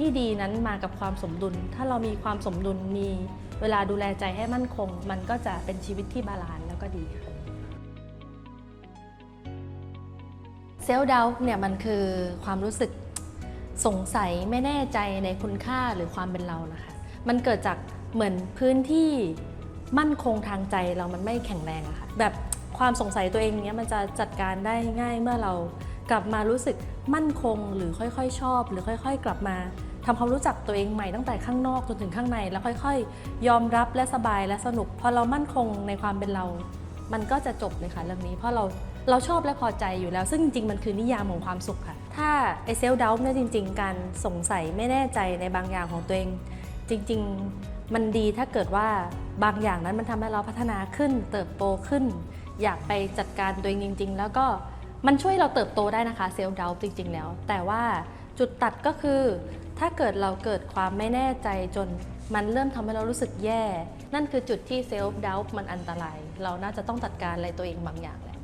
ที่ดีนั้นมากับความสมดุล ถ้าเรามีความสมดุลมีเวลาดูแลใจให้มั่นคง มันก็จะเป็นชีวิตที่บาลานซ์แล้วก็ดีค่ะเซลล์ดาวเนี่ยมันคือความรู้สึกสงสัยไม่แน่ใจในคุณค่าหรือความเป็นเรานะคะ มันเกิดจากเหมือนพื้นที่มั่นคงทางใจเรามันไม่แข็งแรงอะค่ะแบบความสงสัยตัวเองเนี้ยมันจะจัดการได้ง่ายเมื่อเรากลับมารู้สึกมั่นคงหรือค่อยๆ ชอบ หรือค่อย ๆ กลับมา ทำความรู้จักตัวเองใหม่ตั้งแต่ข้างนอกจนถึงข้างใน แล้วค่อยๆ ยอมรับและสบายและสนุก พอเรามั่นคงในความเป็นเรา มันก็จะจบเลยค่ะเรื่องนี้ เพราะเราเราชอบและพอใจอยู่แล้ว ซึ่งจริงๆมันคือนิยามของความสุขค่ะ ถ้าไอเซลดาวเนี่ยจริง ๆ การสงสัยไม่แน่ใจในบางอย่างของตัวเอง จริง ๆ มันดีถ้าเกิดว่าบางอย่างนั้นมันทำให้เราพัฒนาขึ้น เติบโตขึ้น อยากไปจัดการตัวเองจริง ๆ แล้วก็มันช่วยเราเติบโตได้นะคะเซลดาวจริง ๆ แล้ว แต่ว่าจุดตัดก็คือ ถ้าเกิดเราเกิดความไม่แน่ใจจนมันเริ่มทำให้เรารู้สึกแย่ นั่นคือจุดที่เซลฟ์ดาวมันอันตราย เราน่าจะต้องจัดการอะไรตัวเองบางอย่างแหละ